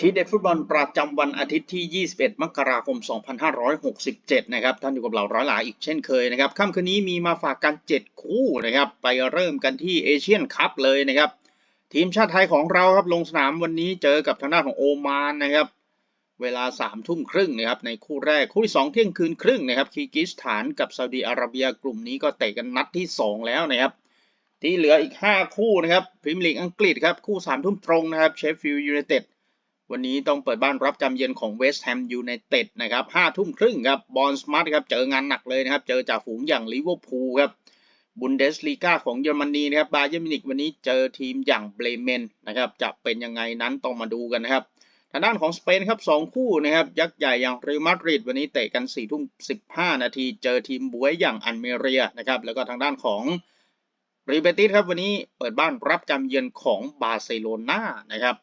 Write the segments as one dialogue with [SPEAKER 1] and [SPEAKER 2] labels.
[SPEAKER 1] ทีเด็ดฟุตบอลประจำวันอาทิตย์ที่ 21 มกราคม 2567 นะครับ ท่านอยู่กับเราร้อยหลาอีกเช่นเคยนะครับ ค่ำคืนนี้มีมาฝากกัน 7 คู่นะครับ ไปเริ่มกันที่เอเชียนคัพเลยนะครับ ทีมชาติไทยของเราครับลงสนามวันนี้เจอกับทางด้านของโอมานนะครับ เวลา 3 ทุ่มครึ่งนะครับ ในคู่แรก คู่ที่ 2 เที่ยงคืนครึ่งนะครับคีร์กิสถานกับซาอุดีอาระเบียกลุ่มนี้ก็เตะกันนัดที่ 2 แล้วนะครับที่เหลืออีก 5 คู่นะครับพรีเมียร์ลีกอังกฤษครับคู่3ทุ่มตรงนะครับเชฟฟิลด์ยูไนเต็ด วันนี้ต้องเปิดบ้านรับจำเยือนของเวสต์แฮมยูไนเต็ดนะครับห้าทุ่มครึ่งครับบอลสมาร์ทครับเจองานหนักเลยนะครับ เจอจ่าฝูงอย่างลิเวอร์พูลครับบุนเดสลีกาของเยอรมนีนะครับบาเยร์นมิวนิกวันนี้เจอทีมอย่างเบรเมนนะครับจะเป็นยังไงนั้นต้องมาดูกันนะครับทางด้านของสเปนครับสองคู่นะครับยักษ์ใหญ่อย่างเรอัลมาดริดวันนี้เตะกัน4ี่ทุ่มสินาทีเจอทีมบวยอย่างอันเมเรียนะครับแล้วก็ทางด้านของรีเบติสครับวันนี้เปิดบ้านรับจำเยือนของบาร์เซโลนานะครับ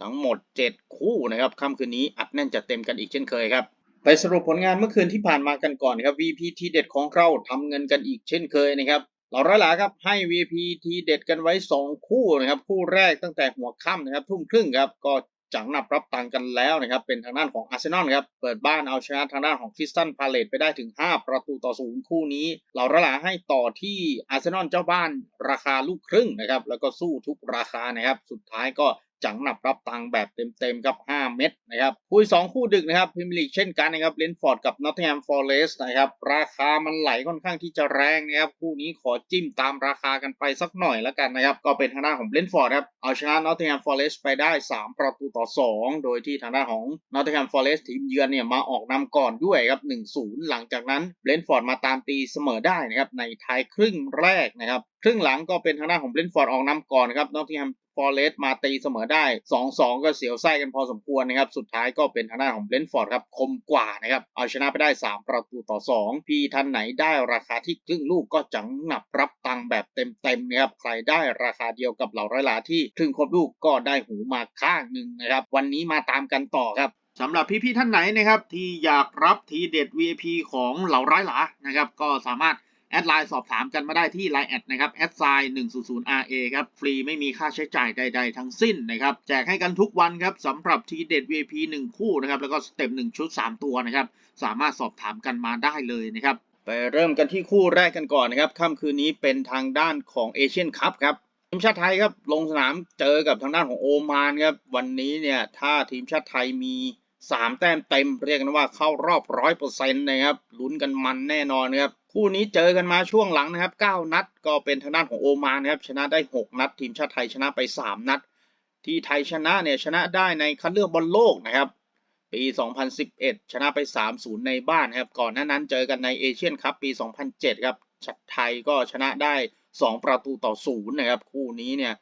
[SPEAKER 1] ทั้งหมด 7 คู่นะครับค่ำคืนนี้อัดแน่นจัดเต็มกันอีกเช่นเคยครับ ไปสรุปผลงานเมื่อคืนที่ผ่านมากันก่อนครับ VP ทีเด็ดของเราทำเงินกันอีกเช่นเคยนะครับเราร้อยหลาครับให้ VP ทีเด็ดกันไว้ 2 คู่นะครับ คู่แรกตั้งแต่หัวค่ำนะครับทุ่มครึ่งครับก็จังหนับรับตังกันแล้วนะครับ เป็นทางด้านของอาร์เซนอลครับ เปิดบ้านเอาชนะทางด้านของคริสตันพาเลตไปได้ถึง 5 ประตูต่อศูนย์คู่นี้ เราระลาให้ต่อที่อาร์เซนอลเจ้าบ้านราคาลูกครึ่งนะครับ แล้วก็สู้ทุกราคานะครับ สุดท้ายก็ จังหนับรับตังแบบเต็มๆกับ 5 เม็ดนะครับคู่สองคู่ดึกนะครับพรีเมียร์ลีกเช่นกันนะครับเลนฟอร์ดกับนอตแฮมฟอร์เรสนะครับราคามันไหลค่อนข้างที่จะแรงนะครับคู่นี้ขอจิ้มตามราคากันไปสักหน่อยแล้วกันนะครับก็เป็นทางด้านของเลนฟอร์ดครับเอาชนะนอตแฮมฟอร์เรสไปได้ 3 ประตูต่อ 2 โดยที่ทางด้านของนอตแฮมฟอร์เรสทีมเยือนเนี่ยมาออกนำก่อนด้วยครับ1-0 หลังจากนั้นเลนฟอร์ดมาตามตีเสมอได้นะครับในท้ายครึ่งแรกนะครับครึ่งหลังก็เป็นทางด้านของเบรนท์ฟอร์ดออกนำก่อนนะครับนอตแฮม ฟอร์เรสต์มาตีเสมอได้ 2-2 ก็เสียวไส้กันพอสมควรนะครับ สุดท้ายก็เป็นทางด้านของเบนฟอร์ดครับ คมกว่านะครับ เอาชนะไปได้ 3 ประตูต่อ 2 พี่ท่านไหนได้ราคาที่ครึ่งลูกก็จังหนับรับตังค์แบบเต็มๆนะครับ ใครได้ราคาเดียวกับเหล่าร้อยลาที่ครึ่งครบลูกก็ได้หูมาข้างหนึ่งนะครับ วันนี้มาตามกันต่อครับสำหรับพี่ๆท่านไหนนะครับที่อยากรับทีเด็ด VIP ของเหล่าร้ายหลานะครับก็สามารถ แอดไลน์สอบถามกันมาได้ที่ Line แอดนะครับแอดไซน์100 RA ครับ ฟรีไม่มีค่าใช้จ่ายใด ๆ ทั้งสิ้นนะครับ แจกให้กันทุกวันครับสำหรับทีเด็ด VIP 1คู่นะครับ แล้วก็สเต็ป1ชุด3ตัวนะครับ สามารถสอบถามกันมาได้เลยนะครับ ไปเริ่มกันที่คู่แรกกันก่อนนะครับค่ำคืนนี้เป็นทางด้านของเอเชียนคัพครับทีมชาติไทยครับลงสนามเจอกับทางด้านของโอมานครับวันนี้เนี่ยถ้าทีมชาติไทยมี3แต้มเต็มเรียกกันว่าเข้ารอบร้อยเปอร์เซ็นต์นะครับลุ้นกันมันแน่นอนนะครับ คู่นี้เจอกันมาช่วงหลังนะครับ 9 นัดก็เป็นทางด้านของโอมานนะครับ ชนะได้ 6 นัด ทีมชาติไทยชนะไป 3 นัด ที่ไทยชนะเนี่ยชนะได้ในคัดเลือกบอลโลกนะครับ ปี 2011 ชนะไป 3-0 ในบ้านครับ ก่อนหน้านั้นเจอกันในเอเชียนคัพปี 2007 ครับชัดไทยก็ชนะได้ 2 ประตูต่อ 0 นะครับ คู่นี้เนี่ย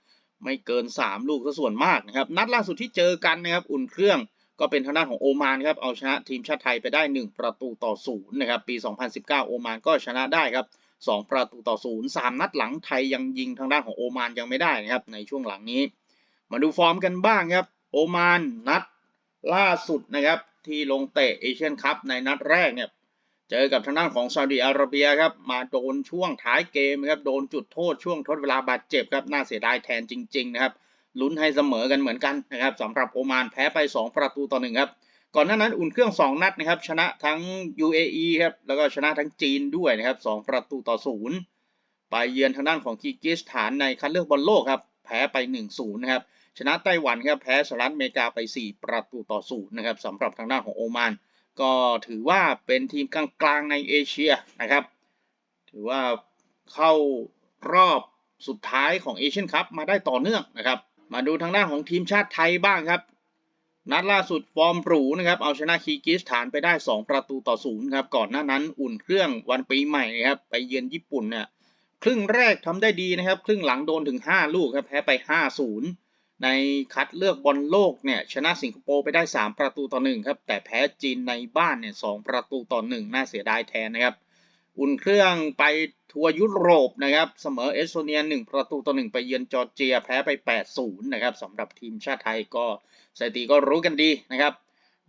[SPEAKER 1] ไม่เกิน 3 ลูกซะส่วนมากนะครับ นัดล่าสุดที่เจอกันนะครับ อุ่นเครื่อง ก็เป็นทางด้านของโอมานครับเอาชนะทีมชาติไทยไปได้ 1 ประตูต่อ0นะครับปี 2019 โอมานก็ชนะได้ครับ2ประตูต่อ0 3นัดหลังไทยยังยิงทางด้านของโอมานยังไม่ได้นะครับในช่วงหลังนี้ มาดูฟอร์มกันบ้างครับโอมานนัดล่าสุดนะครับที่ลงเตะเอเชียนคัพในนัดแรกเนี่ยเจอกับทางด้านของซาอุดิอาระเบียครับมาโดนช่วงท้ายเกมครับโดนจุดโทษช่วงทดเวลาบาดเจ็บครับน่าเสียดายแทนจริง ๆ นะครับ ลุ้นให้เสมอกันเหมือนกันนะครับสำหรับโอมานแพ้ไป 2 ประตูต่อหนึ่งครับก่อนหน้านั้นอุ่นเครื่อง 2 นัดนะครับชนะทั้ง UAE ครับแล้วก็ชนะทั้งจีนด้วยนะครับ2ประตูต่อศูนย์ไปเยือนทางด้านของคีร์กิสถานในคัดเลือกบอลโลกครับแพ้ไป 1-0นะครับชนะไต้หวันครับแพ้สหรัฐอเมริกาไป 4 ประตูต่อศูนย์นะครับสำหรับทางด้านของโอมาน ก็ถือว่าเป็นทีมกลางๆในเอเชียนะครับถือว่าเข้ารอบสุดท้ายของเอเชียนคัพมาได้ต่อเนื่องนะครับ มาดูทางด้านของทีมชาติไทยบ้างครับ นัดล่าสุดฟอร์มหรูนะครับ เอาชนะคีกิสถานไปได้ 2 ประตูต่อศูนย์ครับ ก่อนหน้านั้นอุ่นเครื่องวันปีใหม่ครับ ไปเยือนญี่ปุ่นเนี่ย ครึ่งแรกทำได้ดีนะครับ ครึ่งหลังโดนถึง 5 ลูกครับ แพ้ไป 5-0 ในคัดเลือกบอลโลกเนี่ย ชนะสิงคโปร์ไปได้ 3 ประตูต่อ1ครับ แต่แพ้จีนในบ้านเนี่ย2ประตูต่อ1น่าเสียดายแทนนะครับ อุ่นเครื่องไปทัวร์ยุโรปนะครับ เสมอเอสโตเนีย 1 ประตูต่อ 1 ไปเยือนจอร์เจียแพ้ไป 8-0 นะครับสำหรับทีมชาติไทยก็สถิติก็รู้กันดีนะครับ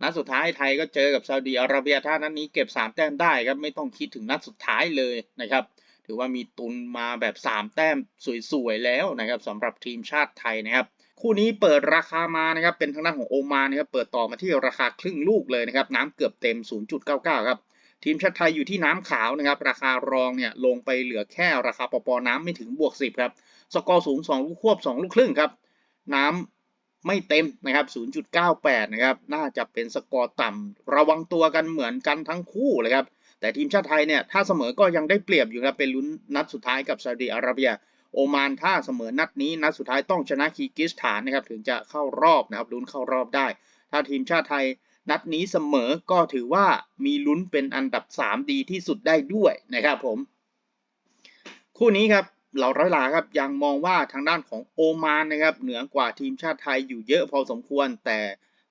[SPEAKER 1] นัดสุดท้ายไทยก็เจอกับซาอุดีอาระเบียถ้านัดนี้เก็บ 3 แต้มได้ครับไม่ต้องคิดถึงนัดสุดท้ายเลยนะครับ ถือว่ามีตุนมาแบบ 3 แต้มสวยๆแล้วนะครับสำหรับทีมชาติไทยนะครับ คู่นี้เปิดราคามานะครับเป็นทางด้านของโอมานนะครับเปิดต่อมาที่ราคาครึ่งลูกเลยนะครับน้ำเกือบเต็ม 0.99 ครับ ทีมชาติไทยอยู่ที่น้ำขาวนะครับ ราคารองเนี่ยลงไปเหลือแค่ราคาปปน้ำไม่ถึงบวก 10 ครับ สกอร์สูง 2 ลูกควบ 2 ลูกครึ่งครับ น้ำไม่เต็มนะครับ 0.98 นะครับ น่าจะเป็นสกอร์ต่ำระวังตัวกันเหมือนกันทั้งคู่เลยครับ แต่ทีมชาติไทยเนี่ยถ้าเสมอก็ยังได้เปรียบอยู่ครับเป็นลุ้นนัดสุดท้ายกับซาอุดิอาระเบีย โอมานถ้าเสมอนัดนี้นัดสุดท้ายต้องชนะคีร์กิสถานนะครับถึงจะเข้ารอบนะครับลุ้นเข้ารอบได้ ถ้าทีมชาติไทย นัดนี้เสมอก็ถือว่ามีลุ้นเป็นอันดับ 3 ดีที่สุดได้ด้วยนะครับผม คู่นี้ครับเหล่าร้อยลาครับยังมองว่าทางด้านของโอมานนะครับเหนือกว่าทีมชาติไทยอยู่เยอะพอสมควร แต่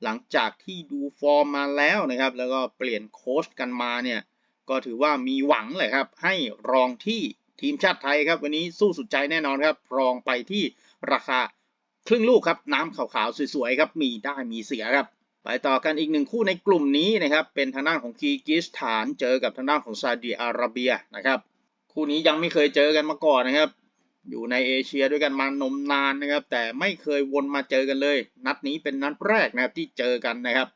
[SPEAKER 1] หลังจากที่ดูฟอร์มมาแล้วนะครับ แล้วก็เปลี่ยนโค้ชกันมาเนี่ยก็ถือว่ามีหวังเลยครับ ให้รองที่ทีมชาติไทยครับ วันนี้สู้สุดใจแน่นอนครับ รองไปที่ราคาครึ่งลูกครับ น้ำขาวๆสวยๆครับ มีได้มีเสียครับ ไปต่อกันอีกหนึ่งคู่ในกลุ่มนี้นะครับเป็นทางด้านของคีกิสถานเจอกับทางด้านของซาอุดิอาระเบียนะครับคู่นี้ยังไม่เคยเจอกันมาก่อนนะครับ อยู่ในเอเชียด้วยกันมานมนานนะครับ แต่ไม่เคยวนมาเจอกันเลย นัดนี้เป็นนัดแรกนะครับที่เจอกันนะครับ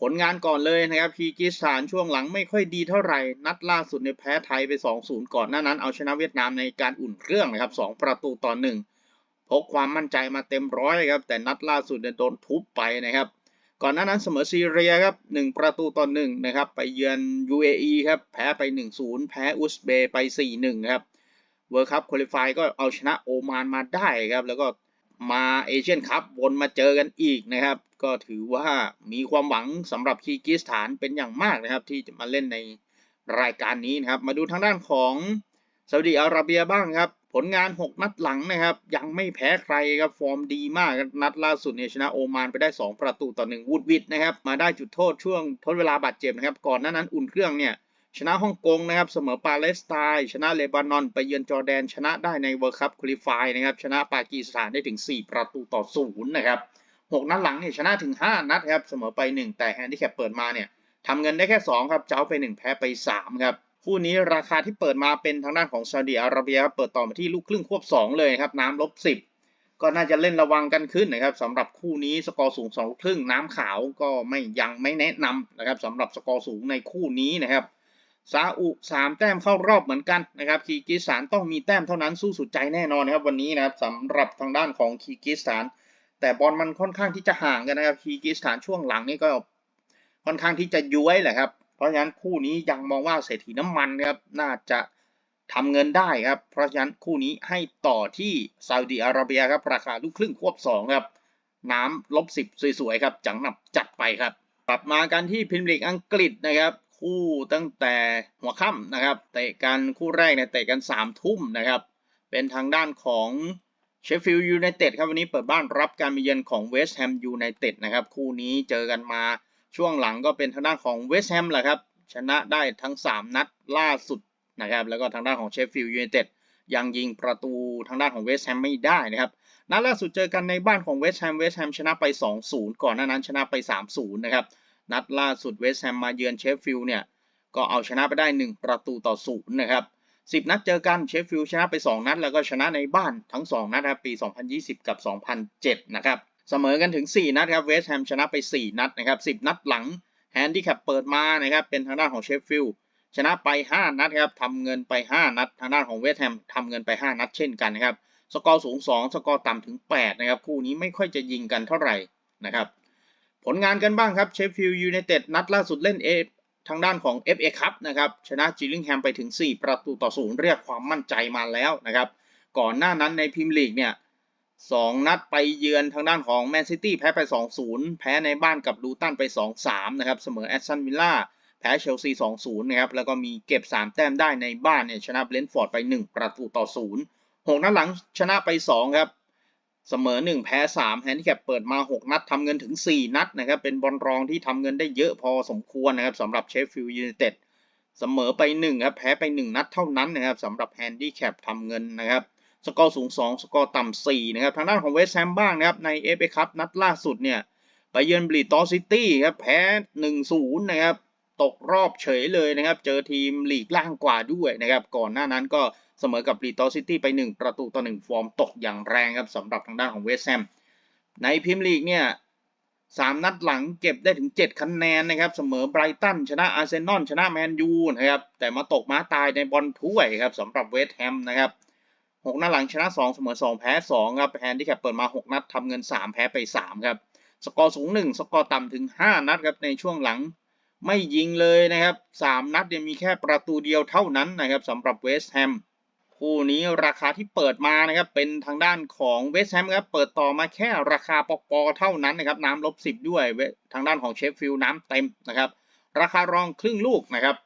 [SPEAKER 1] ผลงานก่อนเลยนะครับคีกิสถานช่วงหลังไม่ค่อยดีเท่าไหร่ นัดล่าสุดในแพ้ไทยไป 2-0 ก่อนหน้านั้นเอาชนะเวียดนามในการอุ่นเครื่องนะครับ2ประตูต่อ1พกความมั่นใจมาเต็มร้อยครับแต่นัดล่าสุดเนี่ยโดนทุบไปนะครับ ก่อนหน้านั้นเสมอซีเรียครับ 1 ประตูต่อ1นะครับ ไปเยือน UAE ครับ แพ้ไป 1-0 แพ้อุซเบย์ไป 4-1 ครับ เวิร์คัพคุริฟายก็เอาชนะโอมานมาได้ครับ แล้วก็มาเอเชียนคัพวนมาเจอกันอีกนะครับ ก็ถือว่ามีความหวังสำหรับคีร์กิสถานเป็นอย่างมากนะครับ ที่จะมาเล่นในรายการนี้นะครับ มาดูทางด้านของซาอุดิอาระเบียบ้างครับ ผลงาน 6 นัดหลังนะครับ ยังไม่แพ้ใครครับฟอร์มดีมากนัดล่าสุดเนี่ยชนะโอมานไปได้ 2 ประตูต่อ1วูดวิดนะครับมาได้จุดโทษช่วงทดเวลาบาดเจ็บนะครับก่อนหน้านั้นอุ่นเครื่องเนี่ยชนะฮ่องกงนะครับเสมอปาเลสไตน์ชนะเลบานอน ไปเยือนจอร์แดน ชนะได้ในเวิร์คัพคุริฟายนะครับชนะปากีสถานได้ถึง 4 ประตูต่อศูนย์นะครับ6นัดหลังเนี่ยชนะถึง 5 นัดครับเสมอไป 1 แต่แฮนดิแคปเปิดมาเนี่ยทำเงินได้แค่ 2 ครับ เจ้าไป 1 แพ้ไป 3 ครับ คู่นี้ราคาที่เปิดมาเป็นทางด้านของซาอุดิอาระเบียครับเปิดต่อมาที่ลูกครึ่งควบ 2 เลยครับน้ำลบ10ก็น่าจะเล่นระวังกันขึ้นนะครับสำหรับคู่นี้สกอร์สูง2ลูกครึ่งน้ำขาวก็ไม่ยังไม่แนะนำนะครับสำหรับสกอร์สูงในคู่นี้นะครับซาอุสามแต้มเข้ารอบเหมือนกันนะครับคีกิสถานต้องมีแต้มเท่านั้นสู้สุดใจแน่นอนนะครับวันนี้นะครับสำหรับทางด้านของคีกิสถาน แต่บอลมันค่อนข้างที่จะห่างกันนะครับคีกิสถานช่วงหลังนี่ก็ค่อนข้างที่จะย้วยแหละครับ เพราะฉะนั้นคู่นี้ยังมองว่าเศรษฐีน้ำมันครับน่าจะทำเงินได้ครับ เพราะฉะนั้นคู่นี้ให้ต่อที่ซาอุดิอาระเบียครับราคาลูกครึ่งควบสองครับน้ำลบสิบสวยๆครับจังหนับจัดไปครับกลับมากันที่พรีเมียร์ลีกอังกฤษนะครับคู่ตั้งแต่หัวค่ำนะครับเตะกันคู่แรกเนี่ยเตะกัน3ามทุ่มนะครับเป็นทางด้านของเชฟฟิลด์ยูไนเต็ดครับวันนี้เปิดบ้านรับการมาเยือนของเวสต์แฮมยูไนเต็ดนะครับคู่นี้เจอกันมา ช่วงหลังก็เป็นทางด้านของเวสต์แฮมแหละครับ ชนะได้ทั้ง 3 นัดล่าสุดนะครับ แล้วก็ทางด้านของเชฟฟิลด์ยูไนเต็ดยังยิงประตูทางด้านของเวสต์แฮมไม่ได้นะครับ นัดล่าสุดเจอกันในบ้านของเวสต์แฮม เวสต์แฮมชนะไป 2-0 ก่อนหน้านั้นชนะไป 3-0 นะครับ นัดล่าสุดเวสต์แฮมมาเยือนเชฟฟิลด์เนี่ย ก็เอาชนะไปได้ 1 ประตูต่อศูนย์นะครับ10 นัดเจอกันเชฟฟิลด์ชนะไป 2 นัด แล้วก็ชนะในบ้านทั้ง 2 นัดครับปี 2020 กับ 2007 นะครับ เสมอกันถึง 4 นัดครับเวสต์แฮมชนะไป 4 นัดนะครับ 10 นัดหลังแฮนดิแคปเปิดมานะครับเป็นทางด้านของเชฟฟิลด์ชนะไป 5 นัดครับทำเงินไป 5 นัด ทางด้านของเวสต์แฮมทำเงินไป 5 นัดเช่นกันนะครับสกอร์สูง 2 สกอร์ต่ำถึง 8 นะครับ คู่นี้ไม่ค่อยจะยิงกันเท่าไหร่นะครับผลงานกันบ้างครับเชฟฟิลด์ยูไนเต็ดนัดล่าสุดเล่นเอทางด้านของ FA ครับนะครับชนะจิลลิงแฮมไปถึง 4 ประตูต่อศูนย์เรียกความมั่นใจมาแล้วนะครับก่อนหน้านั้นในพรีเมียร์ลีกเนี่ย สองนัดไปเยือนทางด้านของแมนซิตี้แพ้ไป 2-0 แพ้ในบ้านกับลูตันไป 2-3 นะครับ เสมอแอตตันวิลล่าแพ้เชลซี 2-0 นะครับ แล้วก็มีเก็บ 3 แต้มได้ในบ้านเนี่ยชนะเบรนฟอร์ดไป 1 ประตูต่อ 0 6 นัดหลังชนะไป 2 ครับ เสมอ 1 แพ้ 3 แฮนดิแคปเปิดมา 6 นัดทำเงินถึง 4 นัดนะครับ เป็นบอลรองที่ทำเงินได้เยอะพอสมควรนะครับสำหรับเชฟฟิลด์ยูไนเต็ด เสมอไป 1 ครับ แพ้ไป 1 นัดเท่านั้นนะครับสำหรับแฮนดิแคปทำเงินนะครับ สกอร์สูง 2 สกอร์ต่ำ4นะครับ ทางด้านของเวสต์แฮมบ้างนะครับ ใน FA คัพนัดล่าสุดเนี่ย ไปเยือนบลีตอซิตี้ครับ แพ้ 1-0 นะครับ ตกรอบเฉยเลยนะครับ เจอทีมลีกล่างกว่าด้วยนะครับ ก่อนหน้านั้นก็เสมอกับลีตอซิตี้ไป 1 ประตูต่อ 1 ฟอร์มตกอย่างแรงครับสำหรับทางด้านของเวสต์แฮม ในพรีเมียร์ลีกเนี่ยสามนัดหลังเก็บได้ถึง 7 คะแนนนะครับเสมอไบรตันชนะอาร์เซนอลชนะแมนยูนะครับแต่มาตกม้าตายในบอลถ้วยครับสำหรับเวสต์แฮมนะครับ หกนัดหลังชนะ 2 เสมอ 2 แพ้ 2 ครับแฮนดี้แคปเปิดมา 6 นัดทำเงิน 3 แพ้ไป 3 ครับ สกอร์สูง 1 สกอร์ต่ำถึง 5 นัดครับในช่วงหลังไม่ยิงเลยนะครับ 3 นัดเนี่ยมีแค่ประตูเดียวเท่านั้นนะครับสำหรับเวสต์แฮมคู่นี้ราคาที่เปิดมานะครับเป็นทางด้านของเวสต์แฮมครับเปิดต่อมาแค่ราคาปปเท่านั้นนะครับน้ำลบสิบด้วยทางด้านของเชฟฟิลด์น้ำเต็มนะครับราคารองครึ่งลูกนะครับ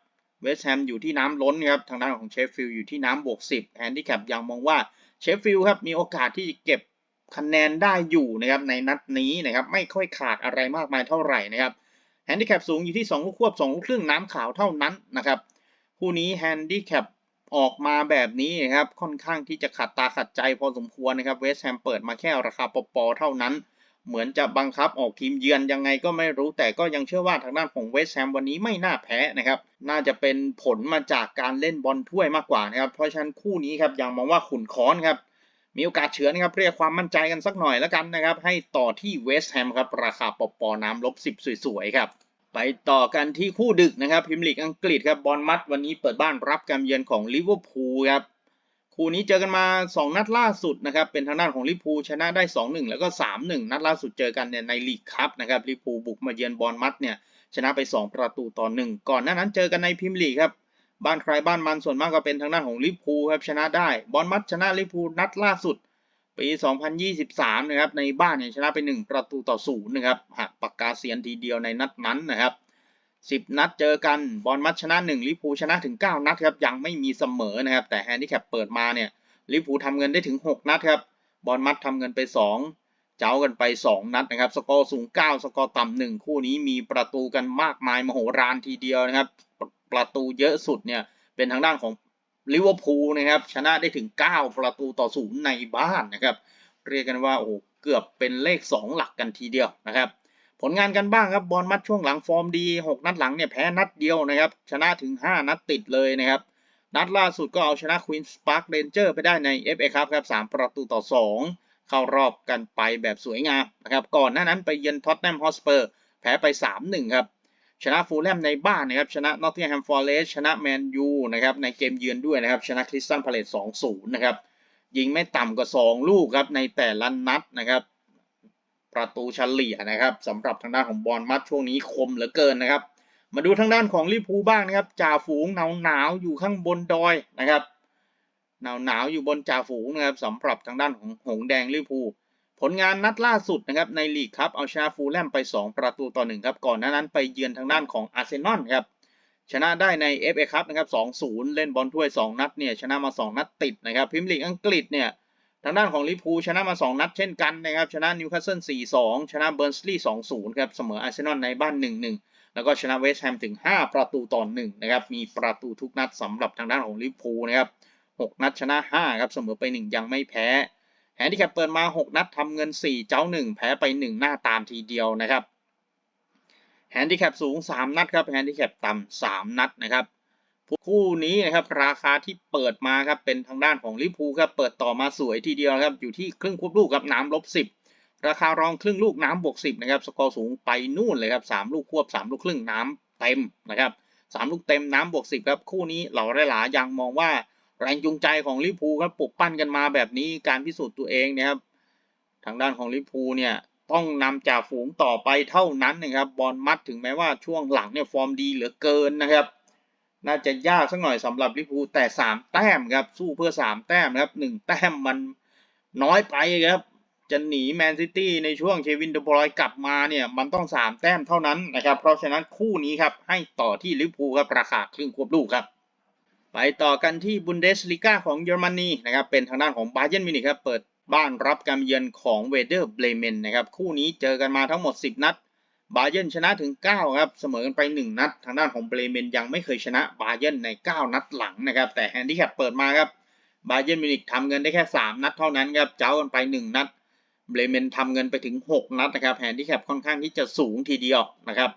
[SPEAKER 1] เวสต์แฮมอยู่ที่น้ำล้นครับทางด้านของเชฟฟิลด์อยู่ที่น้ำบวกสิบแฮนดิแคปยังมองว่าเชฟฟิลด์ครับมีโอกาสที่เก็บคะแนนได้อยู่นะครับในนัดนี้นะครับไม่ค่อยขาดอะไรมากมายเท่าไหร่นะครับแฮนดิแคปสูงอยู่ที่ 2 ลูกควบ 2 ลูกครึ่งน้ำขาวเท่านั้นนะครับคู่นี้แฮนดิแคปออกมาแบบนี้นะครับค่อนข้างที่จะขัดตาขัดใจพอสมควรนะครับเวสต์แฮมเปิดมาแค่ราคาปปเท่านั้น เหมือนจะบังคับออกทีมเยือนยังไงก็ไม่รู้แต่ก็ยังเชื่อว่าทางด้านของเวสต์แฮมวันนี้ไม่น่าแพ้นะครับ น่าจะเป็นผลมาจากการเล่นบอลถ้วยมากกว่านะครับ เพราะฉะนั้นคู่นี้ครับยังมองว่าขุนค้อนครับ มีโอกาสเฉือนครับเรียกความมั่นใจกันสักหน่อยแล้วกันนะครับ ให้ต่อที่เวสต์แฮมครับราคาปปน้ำลบสิบสวยๆครับไปต่อกันที่คู่ดึกนะครับพิมลีกอังกฤษครับบอลมัดวันนี้เปิดบ้านรับการเยือนของลิเวอร์พูลครับ คู่นี้เจอกันมา 2 นัดล่าสุดนะครับ เป็นทางด้านของลิเวอร์พูชนะได้ 2-1 แล้วก็ 3-1 นัดล่าสุดเจอกันเนี่ยในลีกคัพนะครับลิเวอร์พูบุกมาเยือนบอลมัดเนี่ยชนะไป 2 ประตูต่อ 1 ก่อนหน้านั้นเจอกันในพิมพ์ลีกครับบ้านใครบ้านมันส่วนมากก็เป็นทางด้านของลิเวอร์พูครับชนะได้บอลมัดชนะลิเวอร์พูนัดล่าสุด ปี 2023 นะครับในบ้านเนี่ยชนะไป 1 ประตูต่อ 0 นะครับหักปากกาเซียนทีเดียวในนัดนั้นนะครับ 10 นัดเจอกันบอลมัดชนะ1ลิเวอร์พูชนะถึง 9 นัดครับยังไม่มีเสมอนะครับ แต่แฮนดิแคปเปิดมาเนี่ยลิเวอร์พูทำเงินได้ถึง 6 นัดครับบอลมัดทำเงินไป 2 เจ้ากันไป 2 นัดนะครับ สกอร์สูง 9 สกอร์ต่ำ1คู่นี้มีประตูกันมากมายมโหฬารทีเดียวนะครับ ประตูเยอะสุดเนี่ยเป็นทางด้านของลิเวอร์พูลนะครับชนะได้ถึง 9 ประตูต่อศูนย์ในบ้านนะครับ เรียกกันว่าโอ้โหเกือบเป็นเลข 2 หลักกันทีเดียวนะครับ ผลงานกันบ้างครับบอลมัดช่วงหลังฟอร์มดี 6 นัดหลังเนี่ยแพ้นัดเดียวนะครับ ชนะถึง 5 นัดติดเลยนะครับ นัดล่าสุดก็เอาชนะควีนสปาร์คเรนเจอร์ไปได้ใน FA ครับครับ3ประตูต่อ 2 เข้ารอบกันไปแบบสวยงามนะครับก่อนหน้านั้นไปเยือนท็อตแนมฮอสเปอร์แพ้ไป 3-1 ครับชนะฟูลแลมในบ้านนะครับชนะนอตติงแฮมฟอร์เรสชนะแมนยูนะครับในเกมเยือนด้วยนะครับชนะคริสตันพาเลต2-0 นะครับยิงไม่ต่ำกว่า 2 ลูกครับในแต่ละนัดนะครับ ประตูเฉลี่ยนะครับสำหรับทางด้านของบอลมัดช่วงนี้คมเหลือเกินนะครับ มาดูทางด้านของลิพูบ้างนะครับจ่าฝูงหนาวหนาวอยู่ข้างบนดอยนะครับหนาวหนาวอยู่บนจ่าฝูงนะครับสำหรับทางด้านของหงแดงลิพูผลงานนัดล่าสุดนะครับในลีกครับเอาชนะฟูลแลมไป 2 ประตูต่อ1ครับก่อนหน้านั้นไปเยือนทางด้านของอาร์เซนอลครับชนะได้ใน FA ครับนะครับ2-0 เล่นบอลถ้วย 2 นัดเนี่ยชนะมา 2 นัดติดนะครับพรีเมียร์ลีกอังกฤษเนี่ย ทางด้านของลิเวอร์พูชนะมา 2 นัดเช่นกันนะครับ ชนะนิวคาสเซิล 4-2 ชนะเบิร์นสลีย์ 2-0 ครับ เสมออาร์เซนอลในบ้าน 1-1 แล้วก็ชนะเวสต์แฮมถึง 5 ประตูต่อ1นะครับ มีประตูทุกนัดสำหรับทางด้านของลิเวอร์พูนะครับ 6 นัดชนะ 5 ครับ เสมอไป 1 ยังไม่แพ้ แฮนดิแคปเปิดมา 6 นัดทำเงิน 4 เจ้า 1 แพ้ไป 1 หน้าตามทีเดียวนะครับ แฮนดิแคปสูง 3 นัดครับ แฮนดิแคปต่ำ3นัดนะครับ คู่นี้นะครับราคาที่เปิดมาครับเป็นทางด้านของลิพูครับเปิดต่อมาสวยทีเดียวครับอยู่ที่ครึ่งควบลูกครับน้ำลบ10ราคารองครึ่งลูกน้ำบวก10นะครับสกอร์สูงไปนู่นเลยครับ3ลูกควบ3ลูกครึ่งน้ำเต็มนะครับ3ลูกเต็มน้ำบวก10ครับคู่นี้เหล่าหลายๆยังมองว่าแรงจูงใจของลิพูครับปลุกปั้นกันมาแบบนี้การพิสูจน์ตัวเองเนี่ยครับทางด้านของลิพูเนี่ยต้องนำจ่าฝูงต่อไปเท่านั้นนะครับบอลมัดถึงแม้ว่าช่วงหลังเนี่ยฟอร์มดีเหลือเกินนะครับ น่าจะยากสักหน่อยสำหรับลิพูแต่3แต้มครับสู้เพื่อ3แต้มครับ1แต้มมันน้อยไปครับ จะหนีแมนซิตี้ในช่วงเควินเดอบรอยกลับมาเนี่ยมันต้อง3แต้มเท่านั้นนะครับ เพราะฉะนั้นคู่นี้ครับให้ต่อที่ลิพูครับราคาครึ่งควบลูกครับ ไปต่อกันที่บุนเดสลีกาของเยอรมนีนะครับเป็นทางด้านของบาเยนมิวนิกครับเปิดบ้านรับการเยือนของเวเดอร์เบลเมนนะครับคู่นี้เจอกันมาทั้งหมด 10 นัด บาเย r n ชนะถึง 9 ครับ เสมอกันไป 1 นัด ทางด้านของเบลเมนยังไม่เคยชนะบาเย r n ใน 9 นัดหลังนะครับ แต่แฮนดิแคปเปิดมาครับ บาเยนมิวนิกทำเงินได้แค่ 3 นัดเท่านั้นครับ เจ้ากันไป 1 นัด เบลเมนทำเงินไปถึง 6 นัดนะครับ แฮนดิแคปค่อนข้างที่จะสูงทีเดียวนะครับ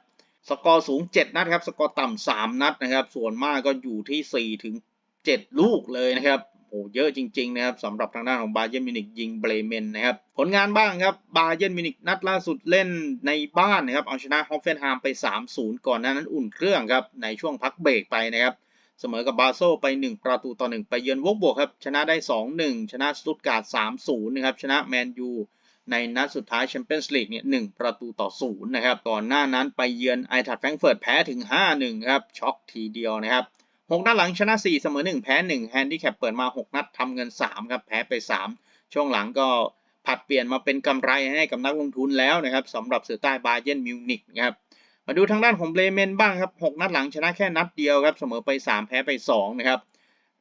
[SPEAKER 1] สกอร์สูง 7 นัดครับ สกอร์ต่ำ3นัดนะครับ ส่วนมากก็อยู่ที่ 4 ถึง 7 ลูกเลยนะครับ โอ้เยอะจริง ๆ นะครับสำหรับทางด้านของบาเย r n m มิวนิกยิงเบรเมนนะครับ ผลงานบ้างครับบาเย r n m มิวนิกนัดล่าสุดเล่นในบ้านนะครับ เอาชนะฮอฟเฟนไฮม์ไป 3-0 ก่อนหน้านั้นอุ่นเครื่องครับ ในช่วงพักเบรกไปนะครับ เสมอกับบาโซไป 1 ประตูต่อ 1 ไปเยือนวกบวกครับ ชนะได้ 2-1 ชนะสตุตการ์ด3-0 นะครับ ชนะแมนยูในนัดสุดท้ายแชมเปี้ยนส์ลีกเนี่ยหประตูต่อศูนย์นะครับ ก่อนหน้านั้นไปเยือนไอทัดแฟรงเฟิร์ตแพ้ถึง 5-1 ครับ ช็อกทีเดียวนะครับ 6 นัดหลังชนะ 4 เสมอ 1 แพ้ 1 แฮนดี้แคปเปิดมา 6 นัดทำเงิน 3 ครับ แพ้ไป 3 ช่วงหลังก็ผัดเปลี่ยนมาเป็นกำไรให้กับนักลงทุนแล้วนะครับสำหรับเสือใต้บาเย r n m มิวนิกนะครับมาดูทางด้านของเบรเมนบ้างครับ 6 นัดหลังชนะแค่นัดเดียวครับ เสมอไป 3 แพ้ไป 2 นะครับ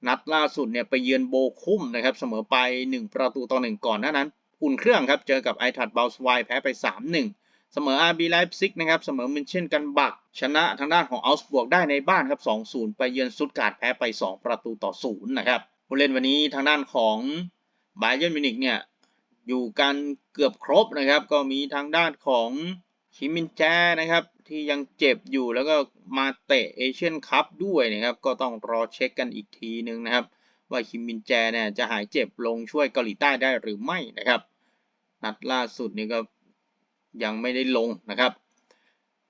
[SPEAKER 1] นัดล่าสุดเนี่ยไปเยือนโบคุ้มนะครับ เสมอไป 1 ประตูต่อ 1 ก่อนหน้านั้น อุ่นเครื่องครับ เจอกับไอทัดบาลสไวแพ้ไป 3-1 เสมอ RB Leipzig นะครับ เสมอมินเช่นกันบัก ชนะทางด้านของอัลส์บวกได้ในบ้านครับ 2-0 ไปเยือนซุตการ์ดแพ้ไป 2 ประตูต่อ 0 นะครับ ผู้เล่นวันนี้ทางด้านของบาเย r n m มิวนิกเนี่ย อยู่กันเกือบครบนะครับ ก็มีทางด้านของคิมมินแจนะครับ ที่ยังเจ็บอยู่แล้วก็มาเตะเอเชียนคัพด้วยนะครับ ก็ต้องรอเช็คกันอีกทีนึงนะครับ ว่าคิมมินแจเนี่ยจะหายเจ็บลงช่วยเกาหลีใต้ได้หรือไม่นะครับ นัดล่าสุดนี่ก็ ยังไม่ได้ลงนะครับ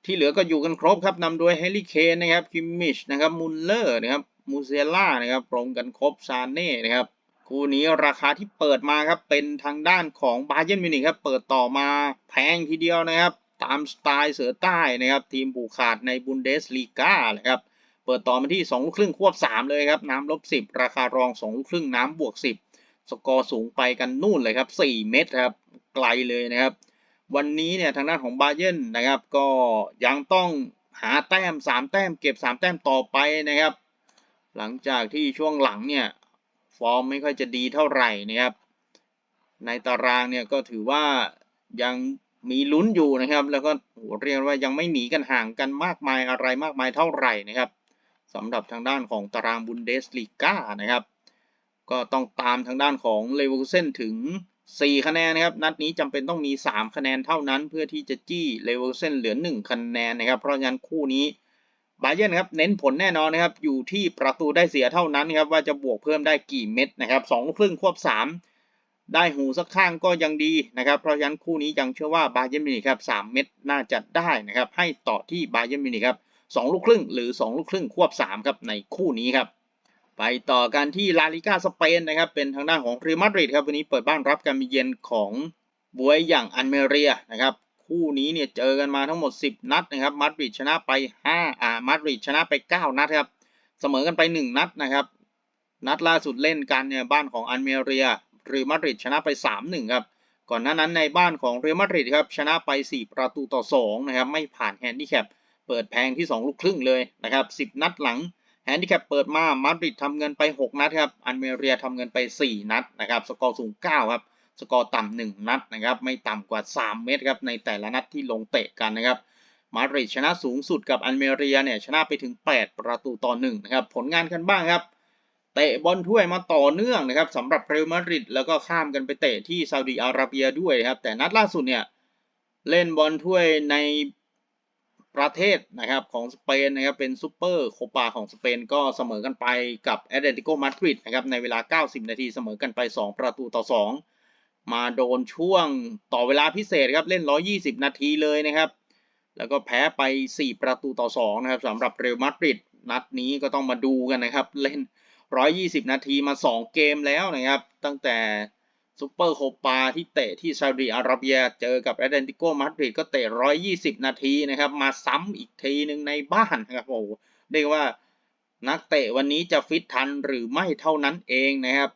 [SPEAKER 1] ที่เหลือก็อยู่กันครบครับนำโดยเฮลิเคนนะครับคิมมิชนะครับมุลเลอร์นะครับมูเซล่านะครับตรงกันครบซานเน่นะครับคู่นี้ราคาที่เปิดมาครับเป็นทางด้านของบาเย r n m มิวนิกครับเปิดต่อมาแพงทีเดียวนะครับ ตามสไตล์เสือใต้นะครับ ทีมผูกขาดในบุนเดสลีกานะครับเปิดต่อมาที่2ลูกครึ่งควบ 3 เลยครับ น้ำลบ 10 ราคารอง2ลูกครึ่งน้ำบวก 10 สกอร์สูงไปกันนู่นเลยครับ 4 เมตรครับไกลเลยนะครับ วันนี้เนี่ยทางด้านของบาเย r n นะครับ ก็ยังต้องหาแต้ม 3 แต้ม เก็บ 3 แต้มต่อไปนะครับ หลังจากที่ช่วงหลังเนี่ยฟอร์มไม่ค่อยจะดีเท่าไหร่นะครับ ในตารางเนี่ยก็ถือว่ายังมีลุ้นอยู่นะครับ แล้วก็โหเรียกว่ายังไม่หนีกันห่างกันมากมายอะไรมากมายเท่าไหร่นะครับสำหรับทางด้านของตารางบุนเดสลีกานะครับ ก็ต้องตามทางด้านของเลเวอร์เซนถึง 4 คะแนนนะครับ นัดนี้จำเป็นต้องมี 3 คะแนนเท่านั้น เพื่อที่จะจี้เลเวอร์เซนเหลือ 1 คะแนนนะครับ เพราะฉะนั้นคู่นี้บาเยนครับเน้นผลแน่นอนนะครับ อยู่ที่ประตูได้เสียเท่านั้นครับว่าจะบวกเพิ่มได้กี่เม็ดนะครับสองลูกครึ่งควบ 3 ได้หูสักข้างก็ยังดีนะครับ เพราะฉะนั้นคู่นี้ยังเชื่อว่าบาเยนมิวนิกครับ3เม็ดน่าจะได้นะครับ ให้ต่อที่บาเยนมิวนิกครับ2ลูกครึ่งหรือ 2 ลูกครึ่งควบ3ครับในคู่นี้ครับ ไปต่อกันที่ลาลิกาสเปนนะครับ เป็นทางด้านของเรอัลมาดริดครับ วันนี้เปิดบ้านรับการมาเยือนของบวยอย่างอันเมเรียนะครับ คู่นี้เนี่ยเจอกันมาทั้งหมด 10 นัดนะครับ มาดริดชนะไป 5 อ่า มาดริดชนะไป 9 นัดครับ เสมอกันไป 1 นัดนะครับ นัดล่าสุดเล่นกันเนี่ยบ้านของอันเมเรียเรอัลมาดริดชนะไป 3-1 ครับ ก่อนหน้านั้นในบ้านของเรอัลมาดริดครับชนะไป 4 ประตูต่อ 2 นะครับ ไม่ผ่านแฮนดิแคป เปิดแพงที่ 2 ลูกครึ่งเลยนะครับ 10 นัดหลัง แฮนดิแคปเปิดมา มาดริดทำเงินไป 6 นัดครับ อันเมเรียทำเงินไป 4 นัดนะครับ สกอร์สูง 9 ครับ สกอร์ต่ำหนึ่งนัดนะครับ ไม่ต่ำกว่า 3 เมตรครับ ในแต่ละนัดที่ลงเตะกันนะครับ มาดริดชนะสูงสุดกับอันเมเรียเนี่ยชนะไปถึง 8 ประตูต่อ1นะครับ ผลงานกันบ้างครับ เตะบอลถ้วยมาต่อเนื่องนะครับสำหรับเรอัลมาดริดแล้วก็ข้ามกันไปเตะที่ซาอุดีอาระเบียด้วยครับ แต่นัดล่าสุดเนี่ยเล่นบอลถ้วยใน ประเทศนะครับของสเปนนะครับเป็นซูเปอร์โคปาของสเปนก็เสมอกันไปกับแอตเลติโกมาดริดนะครับในเวลา 90 นาทีเสมอกันไป 2 ประตูต่อ 2 มาโดนช่วงต่อเวลาพิเศษครับเล่น 120 นาทีเลยนะครับ แล้วก็แพ้ไป 4 ประตูต่อ 2 นะครับสำหรับเรอัลมาดริดนัดนี้ก็ต้องมาดูกันนะครับ เล่น 120 นาทีมา 2 เกมแล้วนะครับ ตั้งแต่ ซูเปอร์โคปาที่เตะที่ซาอุดิอาระเบีย เจอกับแอตเลติโกมาดริดก็เตะ 120 นาทีนะครับ มาซ้ำอีกทีหนึ่งในบ้านนะครับโอ้เรียกว่านักเตะวันนี้จะฟิตทันหรือไม่เท่านั้นเองนะครับ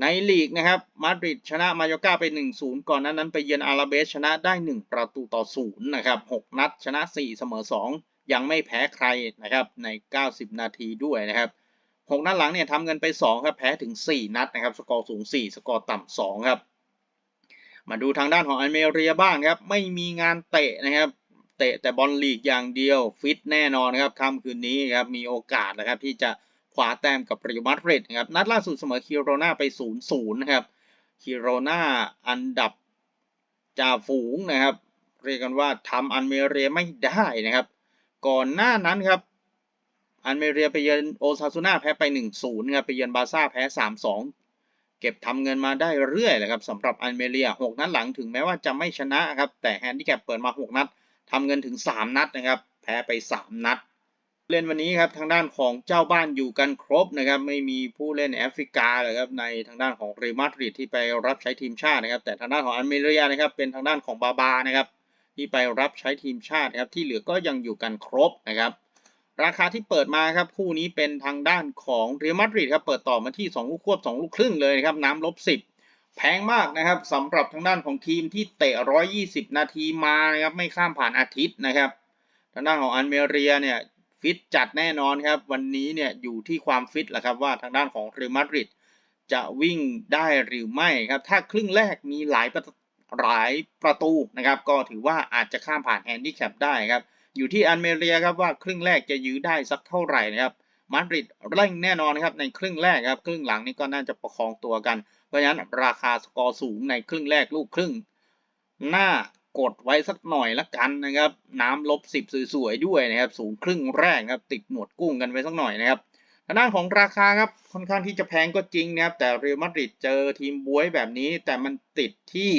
[SPEAKER 1] ในลีกนะครับมาดริดชนะมาโยกาไป 1-0 ก่อนหนั้นนั้นไปเยือนอาราเบสชนะได้ 1 ประตูต่อ 0 นะครับ 6 นัดชนะ 4 เสมอ 2 ยังไม่แพ้ใครนะครับใน 90 นาทีด้วยนะครับ 6นัดหลังเนี่ยทำเงินไป 2 ครับ แพ้ถึง 4 นัดนะครับ สกอร์สูง 4 สกอร์ต่ำ2ครับ มาดูทางด้านของอันเมเรียบ้างครับ ไม่มีงานเตะนะครับ เตะแต่บอลลีกอย่างเดียว ฟิตแน่นอนนะครับค่ำคืนนี้ครับ มีโอกาสนะครับที่จะคว้าแต้มกับเรอัลมาดริดนะครับ นัดล่าสุดเสมอคิโรนาไป 0-0 นะครับ คิโรนาอันดับจ่าฝูงนะครับ เรียกกันว่าทำอันเมเรียไม่ได้นะครับ ก่อนหน้านั้นครับ อันเมเรียไปเยือนโอซาซูน่าแพ้ไป 1-0ครับไปเยือนบาร์ซ่าแพ้ 3-2 เก็บทำเงินมาได้เรื่อยเลยครับสำหรับอันเมเรีย 6 นัดหลังถึงแม้ว่าจะไม่ชนะครับแต่แฮนดิแคปเปิดมา 6 นัดทำเงินถึง 3 นัดนะครับแพ้ไป 3 นัดเล่นวันนี้ครับทางด้านของเจ้าบ้านอยู่กันครบนะครับไม่มีผู้เล่นแอฟริกาเลยครับในทางด้านของเรมาดริดที่ไปรับใช้ทีมชาตินะครับแต่ทางด้านของอันเมเรียนะครับเป็นทางด้านของบาบานะครับที่ไปรับใช้ทีมชาตินะครับที่เหลือก็ยังอยู่กันครบนะครับ ราคาที่เปิดมาครับคู่นี้เป็นทางด้านของเรอัลมาดริดครับเปิดต่อมาที่ 2 ลูกควบ 2 ลูกครึ่งเลยนะครับน้ำลบ 10 แพงมากนะครับสำหรับทางด้านของทีมที่เตะ 120 นาทีมานะครับไม่ข้ามผ่านอาทิตย์นะครับทางด้านของอันเมเรียเนี่ยฟิตจัดแน่นอนครับวันนี้เนี่ยอยู่ที่ความฟิตแหละครับว่าทางด้านของเรอัลมาดริดจะวิ่งได้หรือไม่ครับถ้าครึ่งแรกมีหลายหลายประตูนะครับก็ถือว่าอาจจะข้ามผ่านแฮนดิแคปได้ครับ อยู่ที่อันเมเรียครับว่าครึ่งแรกจะยื้อได้สักเท่าไหร่นะครับมาดริดเร่งแน่นอนครับในครึ่งแรกครับครึ่งหลังนี่ก็น่าจะประคองตัวกัน เพราะฉะนั้นราคาสกอร์สูงในครึ่งแรกลูกครึ่ง หน่ากดไว้สักหน่อยละกันนะครับ น้ำลบสิบสวยๆด้วยนะครับ สูงครึ่งแรกครับ ติดหนวดกุ้งกันไว้สักหน่อยนะครับทางด้านของราคาครับค่อนข้างที่จะแพงก็จริงนะครับแต่เรอัลมาดริดเจอทีมบวยแบบนี้ แต่มันติดที่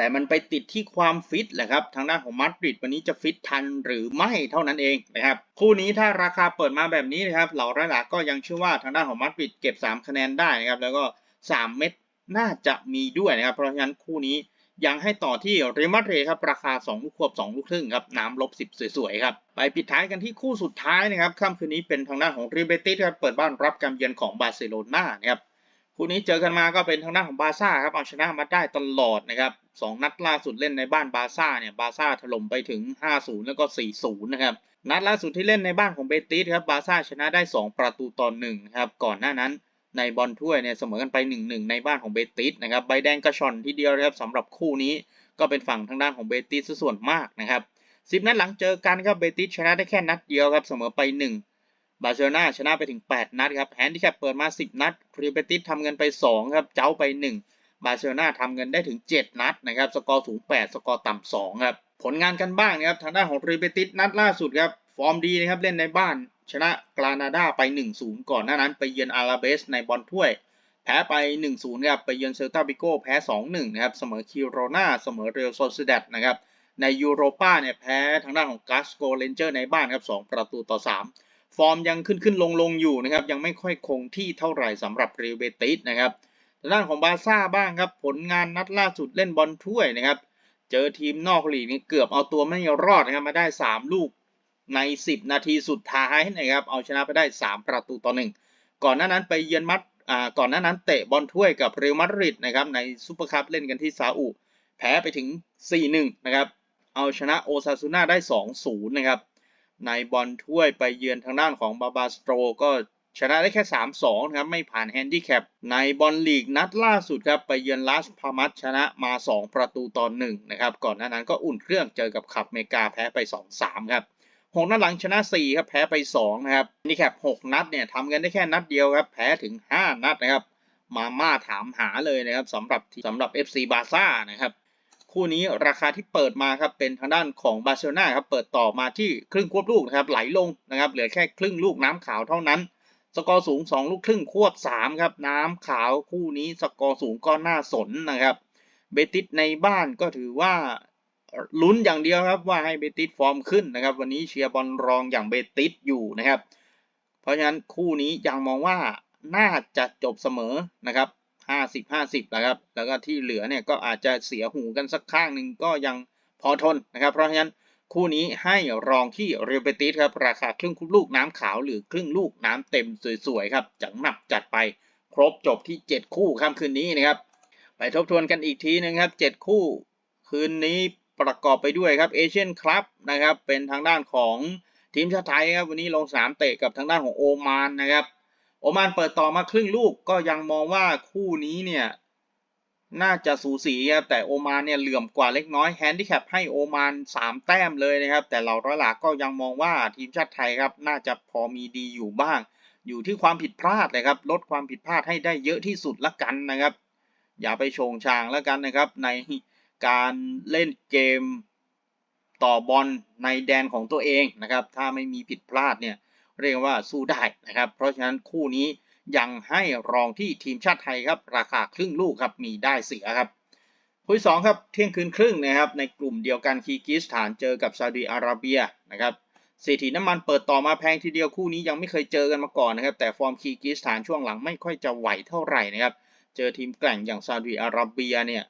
[SPEAKER 1] แต่มันไปติดที่ความฟิตแหละครับ ทางด้านของมาดริดวันนี้จะฟิตทันหรือไม่เท่านั้นเองนะครับ คู่นี้ถ้าราคาเปิดมาแบบนี้นะครับ เหล่าระดับก็ยังเชื่อว่าทางด้านของมาดริดเก็บ 3 คะแนนได้นะครับ แล้วก็ 3 เม็ดน่าจะมีด้วยนะครับ เพราะฉะนั้นคู่นี้ยังให้ต่อที่เรอัลมาดริดครับ ราคา 2 ลูกควบ 2 ลูกครึ่งครับ น้ำลบ 10 สวยๆครับ ไปปิดท้ายกันที่คู่สุดท้ายนะครับค่ำคืนนี้เป็นทางด้านของเรอัลเบติสครับ เปิดบ้านรับการเยือนของบาร์เซโลนานะครับ คู่นี้เจอกันมาก็เป็นทางด้านของบาร์ซ่าครับเอาชนะมาได้ตลอดนะครับสองนัดล่าสุดเล่นในบ้านบาร์ซ่าเนี่ยบาร์ซ่าถล่มไปถึง 5-0 แล้วก็ 4-0 นะครับนัดล่าสุดที่เล่นในบ้านของเบติสครับบาร์ซ่าชนะได้ 2 ประตูต่อ1ครับก่อนหน้านั้นในบอลถ้วยเนี่ยเสมอกันไป 1-1 ในบ้านของเบติสนะครับใบแดงกระชอนทีเดียวนะครับสำหรับคู่นี้ก็เป็นฝั่งทางด้านของเบติสซะส่วนมากนะครับ10นัดหลังเจอกันครับเบติสชนะได้แค่นัดเดียวครับเสมอไป 1 บาร์เซโลนาชนะไปถึง 8 นัดครับแฮนดิแคปเปิดมา 10 นัดเรอัลเบติสทำเงินไป 2 ครับ เจ้าไป 1 บาร์เซโลนาทำเงินได้ถึง 7 นัดนะครับ สกอร์สูง 8 สกอร์ต่ำ2ครับ ผลงานกันบ้างนะครับ ทางด้านของเรอัลเบติสนัดล่าสุดครับ ฟอร์มดีนะครับ เล่นในบ้าน ชนะกรานาดาไป 1-0 ก่อนหน้านั้นไปเยือนอาราเบสในบอลถ้วย แพ้ไป 1-0 ครับ ไปเยือนเซลตาบิโกแพ้ 2-1 นะครับ เสมอคิโรนาเสมอเรอัลโซซิดัดนะครับ ในยูโรปาเนี่ยแพ้ทางด้านของกาสโกเรนเจอร์ในบ้านครับ 2 ประตูต่อ 3 ฟอร์มยังขึ้นขึ้นลงลงอยู่นะครับ ยังไม่ค่อยคงที่เท่าไหร่สำหรับเรอเบติสนะครับทางด้านของบาร์ซ่าบ้างครับ ผลงานนัดล่าสุดเล่นบอลถ้วยนะครับ เจอทีมนอกลีกนี่เกือบเอาตัวไม่รอดนะครับมาได้ 3 ลูกใน 10 นาทีสุดท้ายนะครับ เอาชนะไปได้ 3 ประตูต่อ1ก่อนหน้านั้นไปเยือนมัดอ่าก่อนหน้านั้นเตะบอลถ้วยกับเรอัลมาดริดนะครับในซูเปอร์คัพเล่นกันที่ซาอุ แพ้ไปถึง 4-1 นะครับ เอาชนะโอซาซูน่าได้ 2-0 นะครับ ในบอลถ้วยไปเยือนทางด้านของบาบาสโตรก็ชนะได้แค่ 3-2 นะครับ ไม่ผ่านแฮนดิแคปในบอลลีกนัดล่าสุดครับ ไปเยือนลาสพามัสชนะมา 2 ประตูต่อ1นะครับ ก่อนหน้านั้นก็อุ่นเครื่องเจอกับขับเมกาแพ้ไป 2-3 ครับหกนัดหลังชนะ 4 ครับ แพ้ไป 2 นะครับ นี่แคป6นัดเนี่ยทำกันได้แค่นัดเดียวครับ แพ้ถึง 5 นัดนะครับ มาม่าถามหาเลยนะครับสำหรับสำหรับ FC บาซ่านะครับ คู่นี้ราคาที่เปิดมาครับเป็นทางด้านของบาร์เซโลนาครับเปิดต่อมาที่ครึ่งควบลูกนะครับไหลลงนะครับเหลือแค่ครึ่งลูกน้ำขาวเท่านั้น สกอร์สูง 2 ลูกครึ่งควบ3ครับน้ำขาวคู่นี้สกอร์สูงก็น่าสนนะครับเบติสในบ้านก็ถือว่าลุ้นอย่างเดียวครับว่าให้เบติสฟอร์มขึ้นนะครับ วันนี้เชียร์บอลรองอย่างเบติสอยู่นะครับ เพราะฉะนั้นคู่นี้ยังมองว่าน่าจะจบเสมอนะครับ ห้าสิบห้าสิบนะครับ แล้วก็ที่เหลือเนี่ยก็อาจจะเสียหูกันสักข้างหนึ่งก็ยังพอทนนะครับ เพราะฉะนั้นคู่นี้ให้รองที่เรอัลเบติสครับ ราคาครึ่งลูกน้ำขาวหรือครึ่งลูกน้ำเต็มสวยๆครับจังหนับจัดไปครบจบที่ 7 คู่ค่ำคืนนี้นะครับ ไปทบทวนกันอีกทีนึงครับ 7 คู่คืนนี้ประกอบไปด้วยครับเอเชียนคลับนะครับเป็นทางด้านของทีมชาติไทยครับวันนี้ลงสนามเตะกับทางด้านของโอมานนะครับ โอมานเปิดต่อมาครึ่งลูกก็ยังมองว่าคู่นี้เนี่ย น่าจะสูสีครับแต่โอมานเนี่ยเหลื่อมกว่าเล็กน้อยแฮนดิแคปให้โอมาน 3 แต้มเลยนะครับ แต่เราร้อยหลักก็ยังมองว่าทีมชาติไทยครับ น่าจะพอมีดีอยู่บ้าง อยู่ที่ความผิดพลาดเลยครับ ลดความผิดพลาดให้ได้เยอะที่สุดละกันนะครับ อย่าไปโชงชางแล้วกันนะครับ ในการเล่นเกมต่อบอลในแดนของตัวเองนะครับ ถ้าไม่มีผิดพลาดเนี่ย เรียกว่าสู้ได้นะครับ เพราะฉะนั้นคู่นี้ยังให้รองที่ทีมชาติไทยครับ ราคาครึ่งลูกครับมีได้เสียครับคู่ที่สองครับเที่ยงคืนครึ่งนะครับในกลุ่มเดียวกันคีร์กิสถานเจอกับซาอุดิอาระเบียนะครับเศรษฐีน้ำมันเปิดต่อมาแพงทีเดียวคู่นี้ยังไม่เคยเจอกันมาก่อนนะครับแต่ฟอร์มคีร์กิสถานช่วงหลังไม่ค่อยจะไหวเท่าไหร่นะครับเจอทีมแกร่งอย่างซาอุดิอาระเบียเนี่ย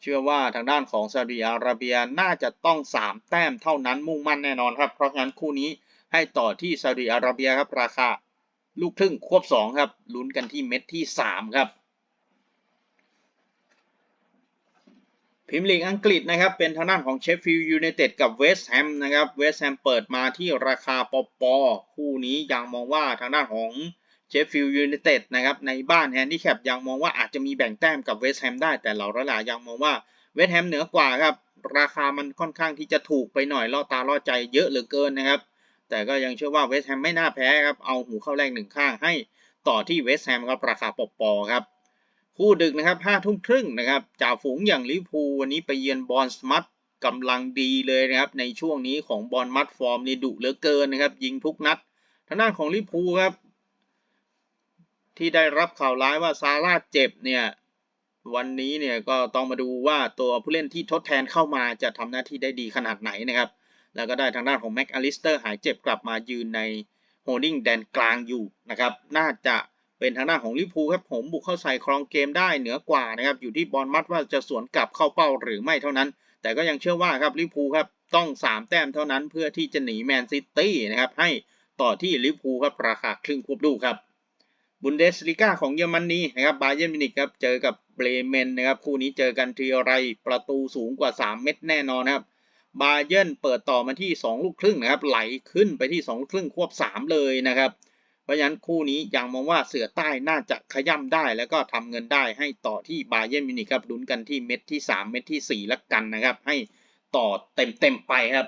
[SPEAKER 1] เชื่อว่าทางด้านของซาอุดิอาระเบียน่าจะต้อง 3 แต้มเท่านั้นมุ่งมั่นแน่นอนครับ เพราะฉะนั้นคู่นี้ ให้ต่อที่ซาอุดิอาระเบียครับ ราคาลูกครึ่งควบ2ครับ ลุ้นกันที่เม็ดที่3ครับพิมลีกอังกฤษนะครับเป็นทางด้านของเชฟฟิลด์ยูไนเต็ดกับเวสต์แฮมนะครับเวสต์แฮมเปิดมาที่ราคาปอปอคู่นี้ยังมองว่าทางด้านของเชฟฟิลด์ยูไนเต็ดนะครับในบ้านแฮนดิแคปยังมองว่าอาจจะมีแบ่งแต้มกับเวสต์แฮมได้แต่เหล่าระลายังมองว่าเวสต์แฮมเหนือกว่าครับราคามันค่อนข้างที่จะถูกไปหน่อยล่อตาล่อใจเยอะเหลือเกินนะครับ แต่ก็ยังเชื่อว่าเวสต์แฮมไม่น่าแพ้ครับ เอาหูเข้าแรกหนึ่งข้างให้ต่อที่เวสต์แฮมครับราคาปปอครับ คู่ดึกนะครับห้าทุ่มครึ่งนะครับจ่าฝูงอย่างลิเวอร์พูวันนี้ไปเยือนบอลสมัตกำลังดีเลยนะครับ ในช่วงนี้ของบอลมัดฟอร์มนี่ดุเหลือเกินนะครับ ยิงทุกนัด ทางด้านของลิเวอร์พูครับ ที่ได้รับข่าวร้ายว่าซาร่าเจ็บเนี่ยวันนี้เนี่ยก็ต้องมาดูว่าตัวผู้เล่นที่ทดแทนเข้ามาจะทำหน้าที่ได้ดีขนาดไหนนะครับ แล้วก็ได้ทางด้านของแม็กอลิสเตอร์หายเจ็บกลับมายืนในโฮลดิ้งแดนกลางอยู่นะครับน่าจะเป็นทางด้านของลิเวอร์พูครับผมบุกเข้าใส่ครองเกมได้เหนือกว่านะครับอยู่ที่บอลมัดว่าจะสวนกลับเข้าเป้าหรือไม่เท่านั้น แต่ก็ยังเชื่อว่าครับลิเวอร์พูครับต้อง 3 แต้มเท่านั้นเพื่อที่จะหนีแมนซิตี้นะครับให้ต่อที่ลิเวอร์พูครับราคาครึ่งควบลูครับบุนเดสลิก้าของเยอรมนีนะครับบาเยิร์นมิวนิกครับเจอกับเบรเมนนะครับคู่นี้เจอกันทีไรประตูสูงกว่า 3 เม็ดแน่นอนนะครับ บาเยินเปิดต่อมาที่ 2 ลูกครึ่งนะครับ ไหลขึ้นไปที่ 2 ลูกครึ่งควบ 3 เลยนะครับ เพราะฉะนั้นคู่นี้ยังมองว่าเสือใต้น่าจะขย่ำได้ แล้วก็ทำเงินได้ให้ต่อที่บาเยินมิวนิกครับลุ้นกันที่เม็ดที่ 3 เม็ดที่4แล้วกันนะครับ ให้ต่อเต็มๆไปครับ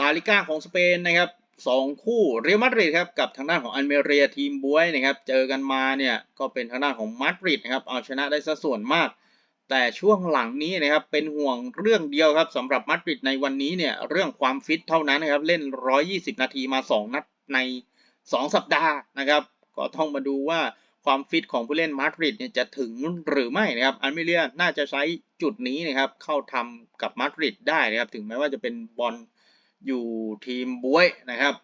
[SPEAKER 1] ลาลิก้าของสเปนนะครับสองคู่เรอัลมาดริดครับกับทางด้านของอัลเมเรียทีมบวยนะครับเจอกันมาเนี่ยก็เป็นทางด้านของมาดริดนะครับเอาชนะได้ซะส่วนมาก แต่ช่วงหลังนี้นะครับเป็นห่วงเรื่องเดียวครับสำหรับมาดริดในวันนี้เนี่ยเรื่องความฟิตเท่านั้นนะครับเล่น 120 นาทีมา 2 นัดใน 2 สัปดาห์นะครับก็ต้องมาดูว่าความฟิตของผู้เล่นมาดริดเนี่ยจะถึงหรือไม่นะครับอัลเมเรียน่าจะใช้จุดนี้นะครับเข้าทำกับมาดริดได้นะครับถึงแม้ว่าจะเป็นบอลอยู่ทีมบวยนะครับ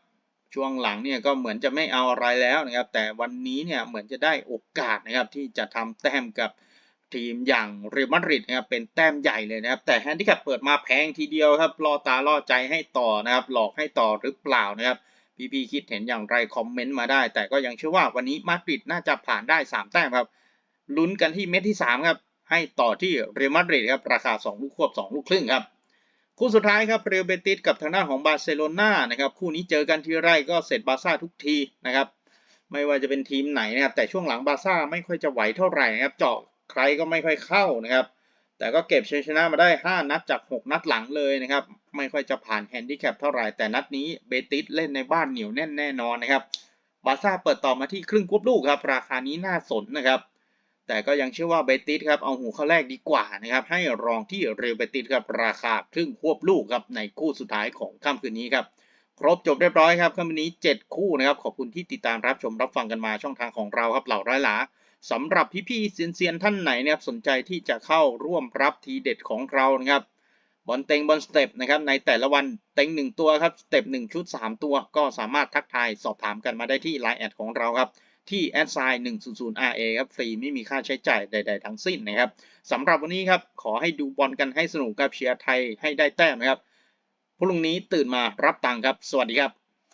[SPEAKER 1] ช่วงหลังเนี่ยก็เหมือนจะไม่เอาอะไรแล้วนะครับแต่วันนี้เนี่ยเหมือนจะได้โอกาสนะครับที่จะทำแต้มกับ ทีมอย่างเรอัลมาดริดนะครับเป็นแต้มใหญ่เลยนะครับ แต่แฮนดิแคปเปิดมาแพงทีเดียวครับล่อตาล่อใจให้ต่อนะครับ หลอกให้ต่อหรือเปล่านะครับพี่พี่คิดเห็นอย่างไรคอมเมนต์มาได้ แต่ก็ยังเชื่อว่าวันนี้มาดริดน่าจะผ่านได้ 3 แต้มครับลุ้นกันที่เม็ดที่ 3 ครับ ให้ต่อที่เรอัลมาดริดครับราคา 2 ลูกควบ 2 ลูกครึ่งครับ คู่สุดท้ายครับเรอัลเบติสกับทางด้านของบาร์เซโลนานะครับคู่นี้เจอกันทีไรก็เสร็จบาซ่าทุกทีนะครับไม่ว่าจะเป็นทีมไหนนะครับแต่ช่วงหลังบาซ่าไม่ค่อยจะไหวเท่าไหร่นะครับเจาะ ครก็ไม่ค่อยเข้านะครับ แต่ก็เก็บชัยชนะมาได้ 5 นัดจาก 6 นัดหลังเลยนะครับ ไม่ค่อยจะผ่านแฮนดิแคปเท่าไหร่ แต่นัดนี้เบติสเล่นในบ้านเหนียวแน่นแน่นอนนะครับ บาซ่าเปิดต่อมาที่ครึ่งควบลูกครับ ราคานี้น่าสนนะครับ แต่ก็ยังเชื่อว่าเบติสครับ เอาหูเข้าแรกดีกว่านะครับ ให้รองที่เรลเบติสครับ ราคาครึ่งควบลูกครับ ในคู่สุดท้ายของค่ำคืนนี้ครับครบจบเรียบร้อยครับค่ำคืนนี้ 7 คู่นะครับ ขอบคุณที่ติดตามรับชมรับฟังกันมาช่องทางของเราครับเหล่าร้อยหลา สำหรับพี่ๆเซียนๆท่านไหนนะครับสนใจที่จะเข้าร่วมรับทีเด็ดของเรานะครับบอลเต็งบอลสเต็ปนะครับในแต่ละวันเต็งหนึ่งตัวครับสเต็ปหนึ่งชุด 3 ตัว ก็สามารถทักทายสอบถามกันมาได้ที่ Line แอดของเราครับ ที่แอดไซน์100 RA ครับ ฟรีไม่มีค่าใช้จ่ายใด ๆ ทั้งสิ้นนะครับสำหรับวันนี้ครับ ขอให้ดูบอลกันให้สนุกกับเชียร์ไทยให้ได้แต้มนะครับพรุ่งนี้ตื่นมารับตังค์ครับ สวัสดีครับ